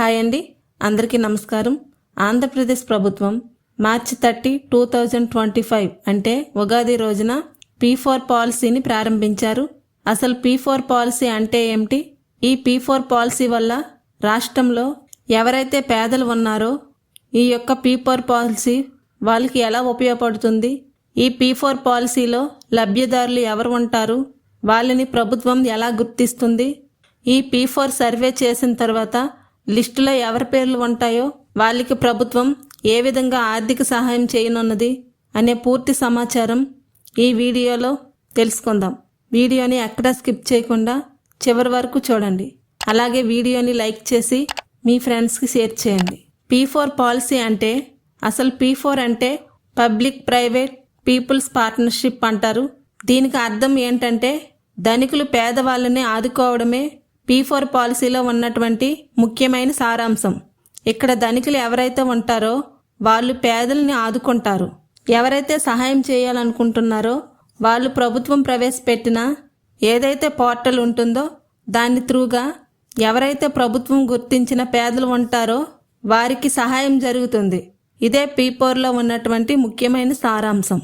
Hi అండి. అందరికీ నమస్కారం. ఆంధ్రప్రదేశ్ ప్రభుత్వం March thirty two thousand twenty five అంటే ఉగాది రోజున పీ ఫోర్ పాలసీని ప్రారంభించారు. అసలు పీ ఫోర్ పాలసీ అంటే ఏమిటి? ఈ పీ ఫోర్ పాలసీ వల్ల రాష్ట్రంలో ఎవరైతే పేదలు ఉన్నారో ఈ యొక్క పీ ఫోర్ పాలసీ వాళ్ళకి ఎలా ఉపయోగపడుతుంది? ఈ పీ ఫోర్ పాలసీలో లబ్ధిదారులు ఎవరు ఉంటారు? వాళ్ళని ప్రభుత్వం ఎలా గుర్తిస్తుంది? ఈ పీ ఫోర్ సర్వే చేసిన తర్వాత లిస్టులో ఎవరి పేర్లు ఉంటాయో వాళ్ళకి ప్రభుత్వం ఏ విధంగా ఆర్థిక సహాయం చేయనున్నది అనే పూర్తి సమాచారం ఈ వీడియోలో తెలుసుకుందాం. వీడియోని ఎక్కడా స్కిప్ చేయకుండా చివరి వరకు చూడండి. అలాగే వీడియోని లైక్ చేసి మీ ఫ్రెండ్స్కి షేర్ చేయండి. పీ ఫోర్ పాలసీ అంటే అసలు పీ ఫోర్ అంటే పబ్లిక్ ప్రైవేట్ పీపుల్స్ పార్ట్నర్షిప్ అంటారు. దీనికి అర్థం ఏంటంటే ధనికులు పేదవాళ్ళని ఆదుకోవడమే పీ ఫోర్ పాలసీలో ఉన్నటువంటి ముఖ్యమైన సారాంశం. ఇక్కడ ధనికులు ఎవరైతే ఉంటారో వాళ్ళు పేదల్ని ఆదుకుంటారు. ఎవరైతే సహాయం చేయాలనుకుంటున్నారో వాళ్ళు ప్రభుత్వం ప్రవేశపెట్టిన ఏదైతే పోర్టల్ ఉంటుందో దాని త్రూగా ఎవరైతే ప్రభుత్వం గుర్తించిన పేదలు ఉంటారో వారికి సహాయం జరుగుతుంది. ఇదే పీపోర్లో ఉన్నటువంటి ముఖ్యమైన సారాంశం.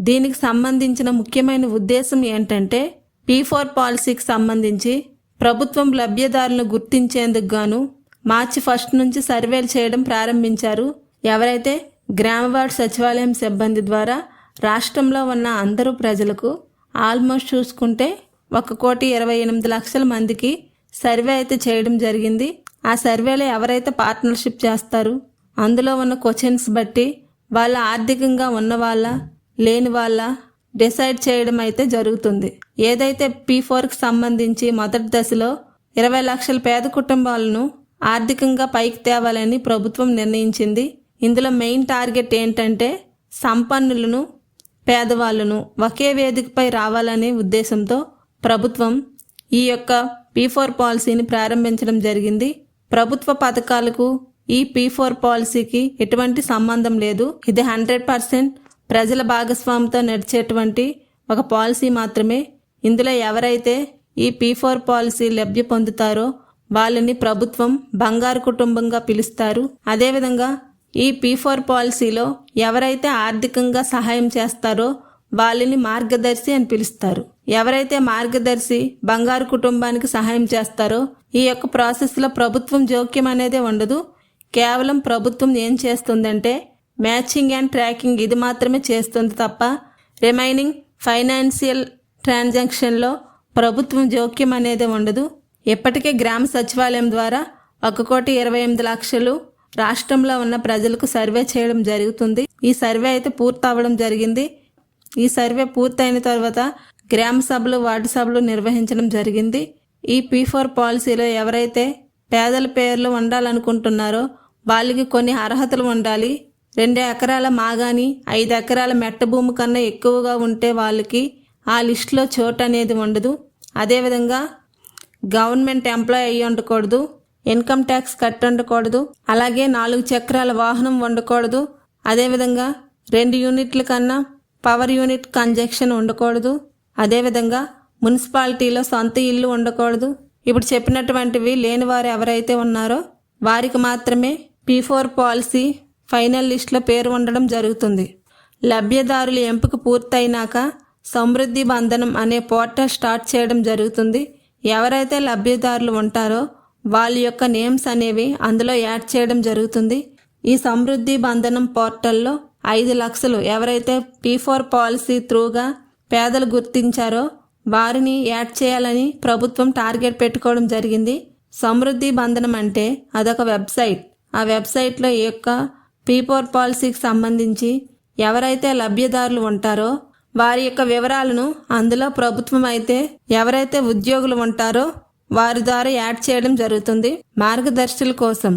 దీనికి సంబంధించిన ముఖ్యమైన ఉద్దేశం ఏంటంటే పీ ఫోర్ పాలసీకి సంబంధించి ప్రభుత్వం లబ్ధిదారులను గుర్తించేందుకు గాను మార్చి ఫస్ట్ నుంచి సర్వేలు చేయడం ప్రారంభించారు. ఎవరైతే గ్రామవార్డ్ సచివాలయం సిబ్బంది ద్వారా రాష్ట్రంలో ఉన్న అందరూ ప్రజలకు ఆల్మోస్ట్ చూసుకుంటే ఒక కోటి ఇరవై ఎనిమిది లక్షల మందికి సర్వే అయితే చేయడం జరిగింది. ఆ సర్వేలో ఎవరైతే పార్ట్నర్షిప్ చేస్తారు అందులో ఉన్న క్వశ్చన్స్ బట్టి వాళ్ళ ఆర్థికంగా ఉన్న వాళ్ళ లేని వాళ్ళ డిసైడ్ చేయడం అయితే జరుగుతుంది. ఏదైతే పీ ఫోర్కి సంబంధించి మొదటి దశలో ఇరవై లక్షల పేద కుటుంబాలను ఆర్థికంగా పైకి తేవాలని ప్రభుత్వం నిర్ణయించింది. ఇందులో మెయిన్ టార్గెట్ ఏంటంటే సంపన్నులను పేదవాళ్ళను ఒకే వేదికపై రావాలనే ఉద్దేశంతో ప్రభుత్వం ఈ యొక్క పీ ఫోర్ పాలసీని ప్రారంభించడం జరిగింది. ప్రభుత్వ పథకాలకు ఈ పీ ఫోర్ పాలసీకి ఎటువంటి సంబంధం లేదు. ఇది హండ్రెడ్ పర్సెంట్ ప్రజల భాగస్వామితో నడిచేటువంటి ఒక పాలసీ మాత్రమే. ఇందులో ఎవరైతే ఈ పీ ఫోర్ పాలసీ లబ్ధి పొందుతారో వాళ్ళని ప్రభుత్వం బంగారు కుటుంబంగా పిలుస్తారు. అదేవిధంగా ఈ పీ ఫోర్ పాలసీలో ఎవరైతే ఆర్థికంగా సహాయం చేస్తారో వాళ్ళని మార్గదర్శి అని పిలుస్తారు. ఎవరైతే మార్గదర్శి బంగారు కుటుంబానికి సహాయం చేస్తారో ఈ యొక్క ప్రాసెస్లో ప్రభుత్వం జోక్యం అనేది ఉండదు. కేవలం ప్రభుత్వం ఏం చేస్తుందంటే మ్యాచింగ్ అండ్ ట్రాకింగ్ ఇది మాత్రమే చేస్తుంది తప్ప రిమైనింగ్ ఫైనాన్షియల్ ట్రాన్సాక్షన్లో ప్రభుత్వం జోక్యం అనేది ఉండదు. ఇప్పటికే గ్రామ సచివాలయం ద్వారా ఒక కోటి ఇరవై ఎనిమిది లక్షలు రాష్ట్రంలో ఉన్న ప్రజలకు సర్వే చేయడం జరుగుతుంది. ఈ సర్వే అయితే పూర్తవడం జరిగింది. ఈ సర్వే పూర్తయిన తర్వాత గ్రామ సభలు వార్డు సభలు నిర్వహించడం జరిగింది. ఈ పీ ఫోర్ పాలసీలో ఎవరైతే పేదల పేర్లు ఉండాలనుకుంటున్నారో వాళ్ళకి కొన్ని అర్హతలు ఉండాలి. రెండు ఎకరాల మాగాని ఐదు ఎకరాల మెట్ట భూమి కన్నా ఎక్కువగా ఉంటే వాళ్ళకి ఆ లిస్టులో చోటు అనేది ఉండదు. అదేవిధంగా గవర్నమెంట్ ఎంప్లాయ్ అయ్యి ఉండకూడదు ఇన్కమ్ ట్యాక్స్ కట్టి ఉండకూడదు అలాగే నాలుగు చక్రాల వాహనం ఉండకూడదు. అదేవిధంగా రెండు యూనిట్ల కన్నా పవర్ యూనిట్ కంజక్షన్ ఉండకూడదు. అదేవిధంగా మున్సిపాలిటీలో సొంత ఇల్లు ఉండకూడదు. ఇప్పుడు చెప్పినటువంటివి లేని వారు ఎవరైతే ఉన్నారో వారికి మాత్రమే పీ ఫోర్ పాలసీ ఫైనల్ లిస్ట్లో పేరు ఉండడం జరుగుతుంది. లబ్ధిదారుల ఎంపిక పూర్తయినాక సమృద్ధి బంధనం అనే పోర్టల్ స్టార్ట్ చేయడం జరుగుతుంది. ఎవరైతే లబ్ధిదారులు ఉంటారో వాళ్ళ యొక్క నేమ్స్ అనేవి అందులో యాడ్ చేయడం జరుగుతుంది. ఈ సమృద్ధి బంధనం పోర్టల్లో ఐదు లక్షలు ఎవరైతే పీ ఫోర్ పాలసీ త్రూగా పేదలు గుర్తించారో వారిని యాడ్ చేయాలని ప్రభుత్వం టార్గెట్ పెట్టుకోవడం జరిగింది. సమృద్ధి బంధనం అంటే అదొక వెబ్సైట్. ఆ వెబ్సైట్లో ఈ యొక్క పీ ఫోర్ పాలసీకి సంబంధించి ఎవరైతే లబ్ధిదారులు ఉంటారో వారి యొక్క వివరాలను అందులో ప్రభుత్వం అయితే ఎవరైతే ఉద్యోగులు ఉంటారో వారి ద్వారా యాడ్ చేయడం జరుగుతుంది మార్గదర్శుల కోసం.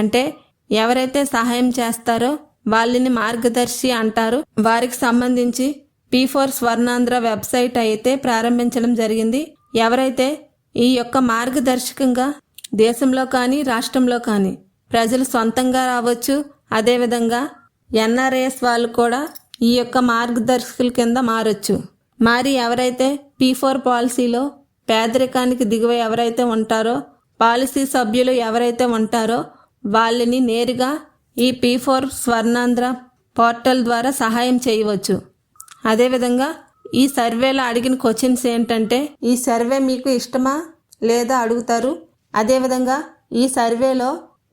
అంటే ఎవరైతే సహాయం చేస్తారో వాళ్ళని మార్గదర్శి అంటారు. వారికి సంబంధించి పీ ఫోర్ స్వర్ణాంధ్ర వెబ్సైట్ అయితే ప్రారంభించడం జరిగింది. ఎవరైతే ఈ యొక్క మార్గదర్శకంగా దేశంలో కానీ రాష్ట్రంలో కానీ ప్రజలు సొంతంగా రావచ్చు అదేవిధంగా ఎన్ఆర్ఏఎస్ వాళ్ళు కూడా ఈ యొక్క మార్గదర్శకుల కింద మారొచ్చు. మరి ఎవరైతే పీ ఫోర్ పాలసీలో పేదరికానికి దిగువ ఎవరైతే ఉంటారో పాలసీ సభ్యులు ఎవరైతే ఉంటారో వాళ్ళని నేరుగా ఈ పీ ఫోర్ స్వర్ణాంధ్ర పోర్టల్ ద్వారా సహాయం చేయవచ్చు. అదేవిధంగా ఈ సర్వేలో అడిగిన క్వశ్చన్స్ ఏంటంటే ఈ సర్వే మీకు ఇష్టమా లేదా అడుగుతారు. అదేవిధంగా ఈ సర్వేలో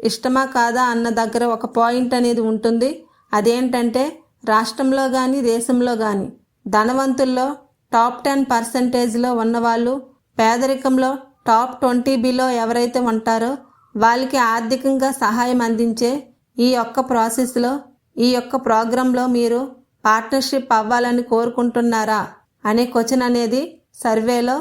ఇష్టమా కాదా అన్న దగ్గర ఒక పాయింట్ అనేది ఉంటుంది. అదేంటంటే రాష్ట్రంలో కానీ దేశంలో కానీ ధనవంతుల్లో టాప్ టెన్ పర్సంటేజ్లో ఉన్నవాళ్ళు పేదరికంలో టాప్ ట్వంటీ బిలో ఎవరైతే ఉంటారో వాళ్ళకి ఆర్థికంగా సహాయం అందించే ఈ యొక్క ప్రాసెస్లో ఈ యొక్క ప్రోగ్రాంలో మీరు పార్ట్నర్షిప్ అవ్వాలని కోరుకుంటున్నారా అనే క్వశ్చన్ అనేది సర్వేలో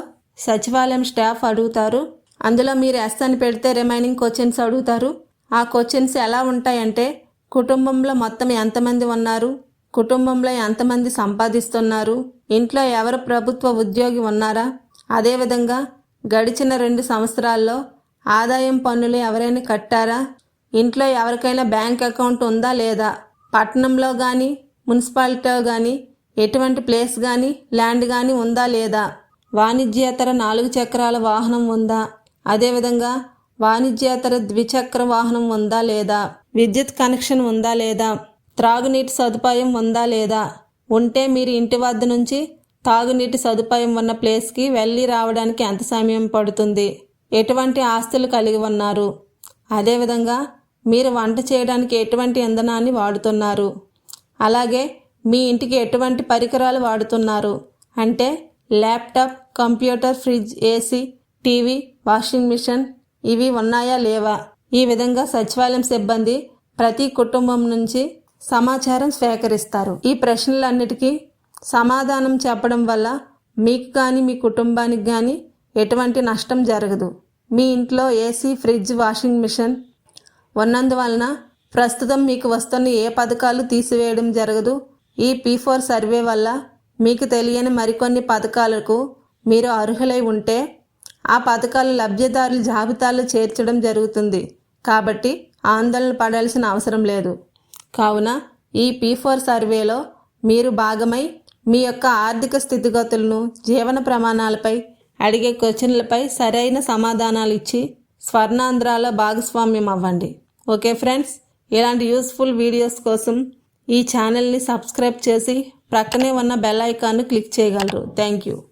సచివాలయం స్టాఫ్ అడుగుతారు. అందులో మీరు ఎస్ అని పెడితే రిమైనింగ్ క్వశ్చన్స్ అడుగుతారు. ఆ క్వశ్చన్స్ ఎలా ఉంటాయంటే కుటుంబంలో మొత్తం ఎంతమంది ఉన్నారు కుటుంబంలో ఎంతమంది సంపాదిస్తున్నారు ఇంట్లో ఎవరు ప్రభుత్వ ఉద్యోగి ఉన్నారా అదేవిధంగా గడిచిన రెండు సంవత్సరాల్లో ఆదాయం పన్నులు ఎవరైనా కట్టారా ఇంట్లో ఎవరికైనా బ్యాంక్ అకౌంట్ ఉందా లేదా పట్టణంలో కానీ మున్సిపాలిటీలో కానీ ఎటువంటి ప్లేస్ కానీ ల్యాండ్ కానీ ఉందా లేదా వాణిజ్యేతర నాలుగు చక్రాల వాహనం ఉందా అదేవిధంగా వాణిజ్యేతర ద్విచక్ర వాహనం ఉందా లేదా? విద్యుత్ కనెక్షన్ ఉందా లేదా? త్రాగునీటి సదుపాయం ఉందా లేదా? ఉంటే మీరు ఇంటి వద్ద నుంచి తాగునీటి సదుపాయం ఉన్న ప్లేస్కి వెళ్ళి రావడానికి ఎంత సమయం పడుతుంది? ఎటువంటి ఆస్తులు కలిగి ఉన్నారు? అదేవిధంగా మీరు వంట చేయడానికి ఎటువంటి ఇంధనాన్ని వాడుతున్నారు? అలాగే మీ ఇంటికి ఎటువంటి పరికరాలు వాడుతున్నారు? అంటే laptop computer fridge AC TV washing machine ఇవి ఉన్నాయా లేవా? ఈ విధంగా సచివాలయం సిబ్బంది ప్రతి కుటుంబం నుంచి సమాచారం సేకరిస్తారు. ఈ ప్రశ్నలన్నిటికీ సమాధానం చెప్పడం వల్ల మీకు కానీ మీ కుటుంబానికి కానీ ఎటువంటి నష్టం జరగదు. మీ ఇంట్లో ఏసీ ఫ్రిడ్జ్ వాషింగ్ మిషన్ ఉన్నందువలన ప్రస్తుతం మీకు వస్తున్న ఏ పథకాలు తీసివేయడం జరగదు. ఈ పీ ఫోర్ సర్వే వల్ల మీకు తెలియని మరికొన్ని పథకాలకు మీరు అర్హులై ఉంటే ఆ పథకాల లబ్ధిదారుల జాబితాలో చేర్చడం జరుగుతుంది. కాబట్టి ఆందోళన పడాల్సిన అవసరం లేదు. కావున ఈ పీ ఫోర్ సర్వేలో మీరు భాగమై మీ యొక్క ఆర్థిక స్థితిగతులను జీవన ప్రమాణాలపై అడిగే క్వశ్చన్లపై సరైన సమాధానాలు ఇచ్చి స్వర్ణాంధ్రాలో భాగస్వామ్యం అవ్వండి. ఓకే ఫ్రెండ్స్ ఇలాంటి యూస్ఫుల్ వీడియోస్ కోసం ఈ ఛానల్ని సబ్స్క్రైబ్ చేసి ప్రక్కనే ఉన్న బెల్ ఐకాన్ను క్లిక్ చేయగలరు. Thank you.